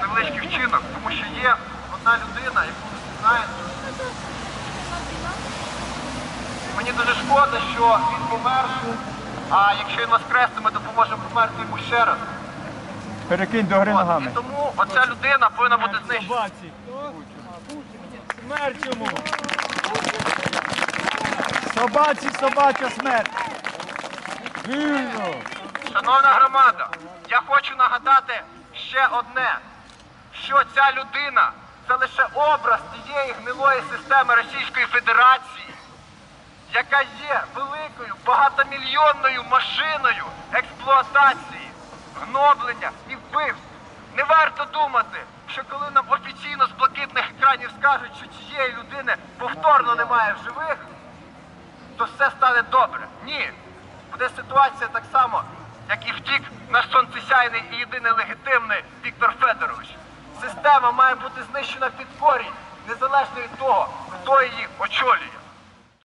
невеличкий вчинок, тому що є одна людина, яку ви знаєте. Мені дуже шкода, що він помер, а якщо він воскресне, ми допоможемо померти йому ще раз. Перекинь до гри От, ногами. і тому оця людина повинна бути знищена. Собаці. Смерть йому. Собаці, собача смерть. Вільно. Шановна громада, я хочу нагадати ще одне, що ця людина це лише образ тієї гнилої системи Російської Федерації, яка є великою багатомільйонною машиною експлуатації, гноблення і вбивств. Не варто думати, що коли нам офіційно з блакитних екранів скажуть, що цієї людини повторно немає в живих, то все стане добре. Ні. Буде ситуація так само, як і втік наш сонцесяйний і єдиний легітимний Віктор Федорович. Система має бути знищена під корінь, незалежно від того, хто її очолює.